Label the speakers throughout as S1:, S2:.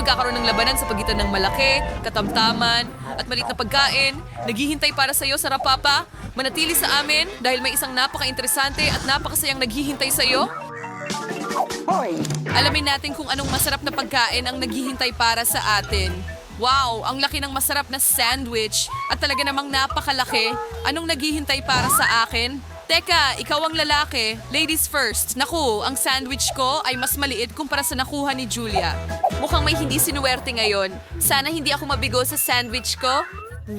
S1: magkakaroon ng labanan sa pagitan ng malaki, katamtaman, at maliit na pagkain. Naghihintay para sa iyo sa Rapapa. Manatili sa amin dahil may isang napaka-interesante at napakasayang naghihintay sa iyo. Alamin natin kung anong masarap na pagkain ang naghihintay para sa atin. Wow, ang laki ng masarap na sandwich at talaga namang napakalaki. Anong naghihintay para sa akin? Teka, ikaw ang lalaki. Ladies first. Naku, ang sandwich ko ay mas maliit kumpara sa nakuha ni Julia. Mukhang may hindi sinuwerte ngayon. Sana hindi ako mabigo sa sandwich ko.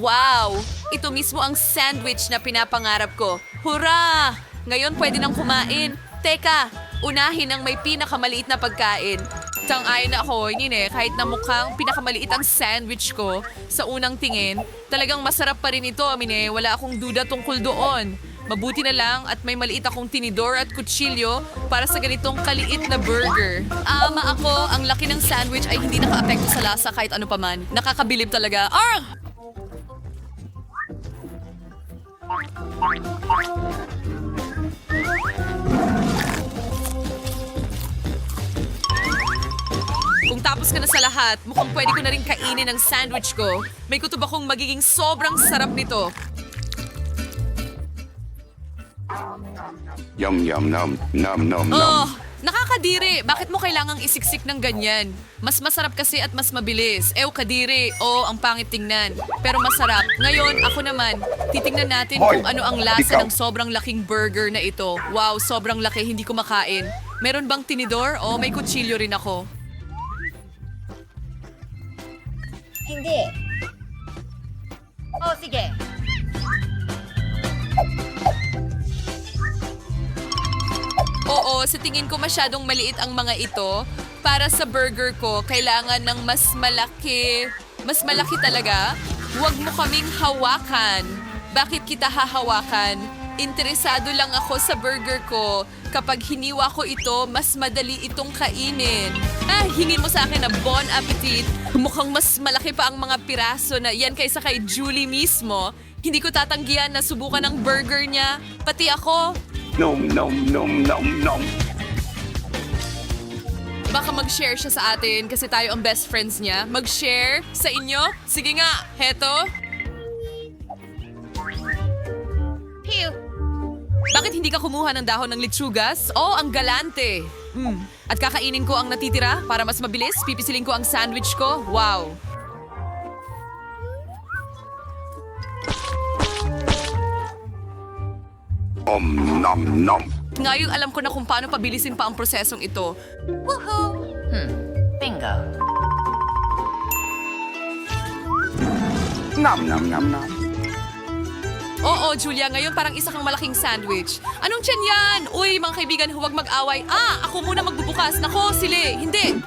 S1: Wow! Ito mismo ang sandwich na pinapangarap ko. Hurra! Ngayon pwede nang kumain. Teka, unahin ang may pinakamaliit na pagkain. Tang-ayon na ako, yun eh, kahit na mukhang pinakamaliit ang sandwich ko sa unang tingin, talagang masarap pa rin ito, amine. Wala akong duda tungkol doon. Mabuti na lang at may maliit akong tinidor at kutsilyo para sa ganitong kaliit na burger. Ama ako, ang laki ng sandwich ay hindi naka-apekto sa lasa kahit ano paman. Nakakabilib talaga. Arr! Kung tapos ka na sa lahat, mukhang pwede ko na rin kainin ang sandwich ko. May kutob akong magiging sobrang sarap nito.
S2: Yum yum num num num num.
S1: Oh, nakakadiri. Bakit mo kailangang isiksik ng ganyan? Mas masarap kasi at mas mabilis. Ew, kadiri. Oh, ang pangit tingnan. Pero masarap. Ngayon, ako naman, titingnan natin
S2: Hoy,
S1: kung ano ang lasa
S2: ikaw.
S1: ng sobrang laking burger na ito. Wow, sobrang laki. Hindi ko makain. Meron bang tinidor? O may kutsilyo rin ako.
S3: Hindi. Oh, sige.
S1: Oo, sa tingin ko masyadong maliit ang mga ito. Para sa burger ko, kailangan ng mas malaki. Mas malaki talaga. Huwag mo kaming hawakan. Bakit kita hahawakan? Interesado lang ako sa burger ko. Kapag hiniwa ko ito, mas madali itong kainin. Ah, hingin mo sa akin na bon appetit. Mukhang mas malaki pa ang mga piraso na yan kaysa kay Julie mismo. Hindi ko tatanggihan na subukan ang burger niya. Pati ako,
S2: Num num num num num.
S1: Baka mag-share siya sa atin kasi tayo ang best friends niya. Mag-share sa inyo? Sige nga, heto.
S3: Pew!
S1: Bakit hindi ka kumuha ng dahon ng litsugas? Oh, ang galante. Hmm. At kakainin ko ang natitira para mas mabilis. Pipisilin ko ang sandwich ko. Wow.
S2: Om nom nom.
S1: Ngayon alam ko na kung paano pabilisin pa ang prosesong ito.
S3: Woohoo! Hmm. Bingo.
S2: Nom nom nom nom.
S1: Oo, Julia, ngayon parang isa kang malaking sandwich. Anong tiyan yan? Uy, mga kaibigan, huwag mag-away. Ah, ako muna magbubukas. Nako, sili. Hindi.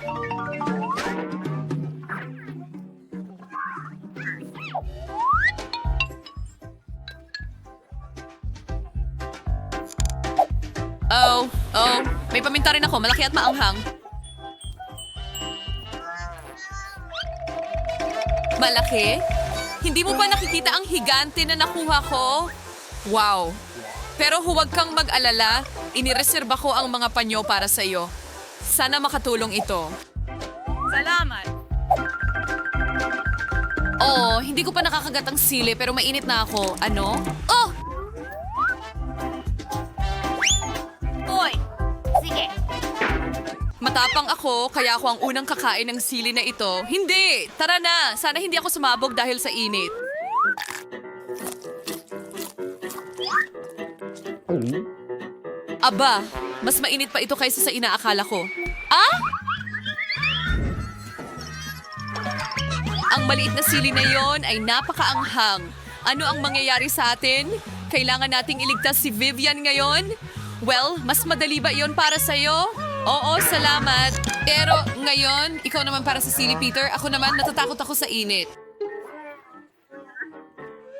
S1: May paminta rin ako. Malaki at maanghang. Malaki? Hindi mo ba nakikita ang higante na nakuha ko? Wow. Pero huwag kang mag-alala. Inireserba ko ang mga panyo para sa iyo. Sana makatulong ito.
S3: Salamat!
S1: Oo, hindi ko pa nakakagat ang sili pero mainit na ako. Ano? Oh! Matapang ako, kaya ako ang unang kakain ng sili na ito. Hindi! Tara na! Sana hindi ako sumabog dahil sa init. Aba, mas mainit pa ito kaysa sa inaakala ko. Ah? Ang maliit na sili na yon ay napakaanghang. Ano ang mangyayari sa atin? Kailangan nating iligtas si Vivian ngayon? Well, mas madali ba iyon para sa'yo? Oo, salamat. Pero ngayon, ikaw naman para sa sili, Peter. Ako naman, natatakot ako sa init.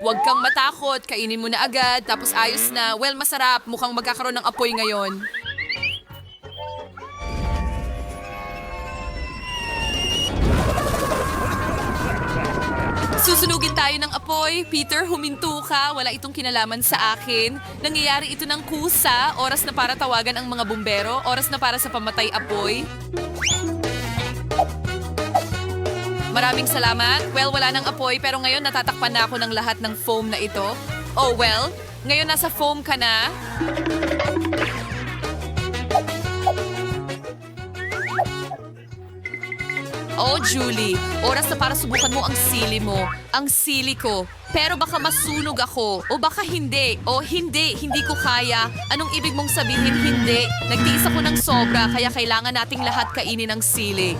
S1: Huwag kang matakot, kainin mo na agad, tapos ayos na. Well, masarap. Mukhang magkakaroon ng apoy ngayon. Susunugin tayo ng apoy. Peter, huminto ka. Wala itong kinalaman sa akin. Nangyayari ito ng kusa. Oras na para tawagan ang mga bumbero. Oras na para sa pamatay apoy. Maraming salamat. Well, wala nang apoy pero ngayon natatakpan na ako ng lahat ng foam na ito. Oh well, ngayon nasa foam ka na. Oh, Julie, oras na para subukan mo ang sili mo. Ang sili ko. Pero baka masunog ako. O baka hindi. O hindi, hindi ko kaya. Anong ibig mong sabihin hindi? Nagtiis ako ng sobra, kaya kailangan nating lahat kainin ang sili.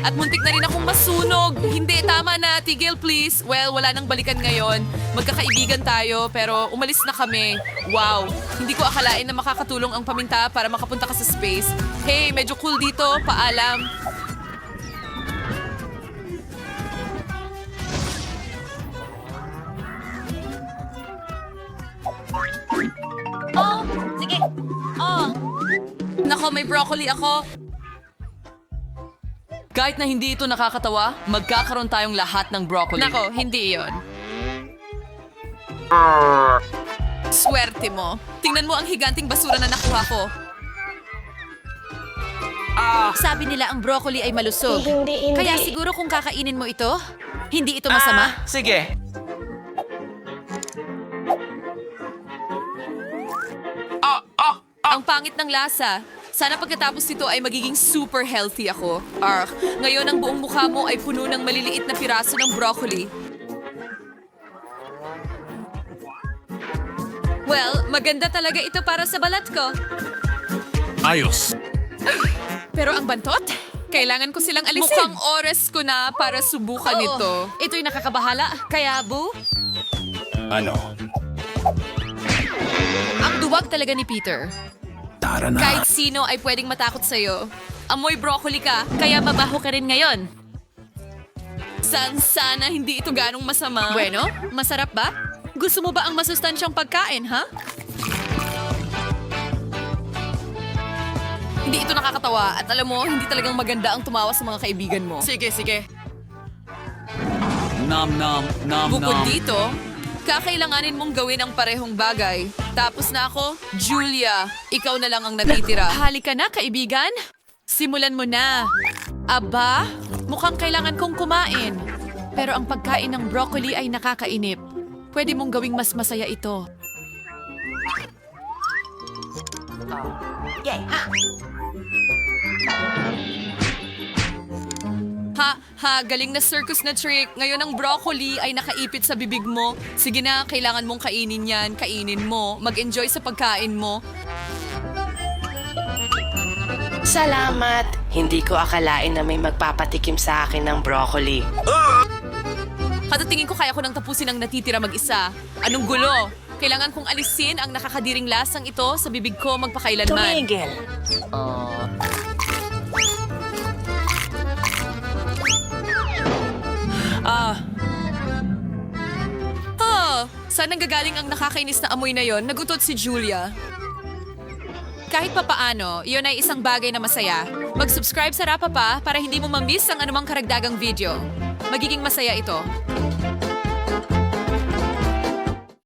S1: At muntik na rin akong masunog. Hindi, tama na. Tigil, please. Well, wala nang balikan ngayon. Magkakaibigan tayo, pero umalis na kami. Wow. Hindi ko akalain na makakatulong ang paminta para makapunta ka sa space. Hey, medyo cool dito. Paalam.
S3: Oh, sige. Oh,
S1: Nako, may broccoli ako. Kahit na hindi ito nakakatawa, magkakaroon tayong lahat ng broccoli. Nako, hindi yon. Swerte mo. Tingnan mo ang higanting basura na nakuha ko.
S4: Sabi nila ang broccoli ay malusog.
S5: Hindi, hindi.
S4: Kaya siguro kung kakainin mo ito, hindi ito masama.
S6: Ah, sige.
S1: Ang pangit ng lasa. Sana pagkatapos nito ay magiging super healthy ako. Ark, ngayon ang buong mukha mo ay puno ng maliliit na piraso ng broccoli. Well, maganda talaga ito para sa balat ko.
S6: Ayos.
S1: Pero ang bantot? Kailangan ko silang alisin. Mukhang oras ko na para subukan
S4: Oo,
S1: ito.
S4: Ito'y nakakabahala. Kaya, Boo,
S2: Ano?
S4: ang duwag talaga ni Peter.
S6: Tara na.
S1: Kahit sino ay pwedeng matakot sa'yo. Amoy broccoli ka,
S4: Kaya mabaho ka rin ngayon.
S1: san sana hindi ito ganong masama.
S4: Bueno, masarap ba? Gusto mo ba ang masustansyang pagkain, ha?
S1: Hindi ito nakakatawa at alam mo, hindi talagang maganda ang tumawa sa mga kaibigan mo. Sige, sige.
S6: Nom nom nom
S1: Bukod
S6: nom.
S1: dito, kakailanganin mong gawin ang parehong bagay. Tapos na ako, Julia, ikaw na lang ang natitira.
S4: Halika na, kaibigan. Simulan mo na. Aba, mukhang kailangan kong kumain. Pero ang pagkain ng broccoli ay nakakainip. Pwede mong gawing mas masaya ito.
S3: yay. Ha.
S1: Ha, ha, galing na circus na trick. Ngayon ang broccoli ay nakaipit sa bibig mo. Sige na, kailangan mong kainin yan. Kainin mo. Mag-enjoy sa pagkain mo.
S5: Salamat. Hindi ko akalain na may magpapatikim sa akin ng broccoli.
S1: Kada tingin ko kaya ko nang tapusin ang natitira mag-isa. Anong gulo? Kailangan kong alisin ang nakakadiring lasang ito sa bibig ko magpakailanman.
S5: Tumigil.
S1: Ah. Oh, saan nanggagaling ang nakakainis na amoy na yon? Nagutot si Julia. Kahit papaano, yun ay isang bagay na masaya. Mag-subscribe sa Rapapa para hindi mo mamiss ang anumang karagdagang video. Magiging masaya ito.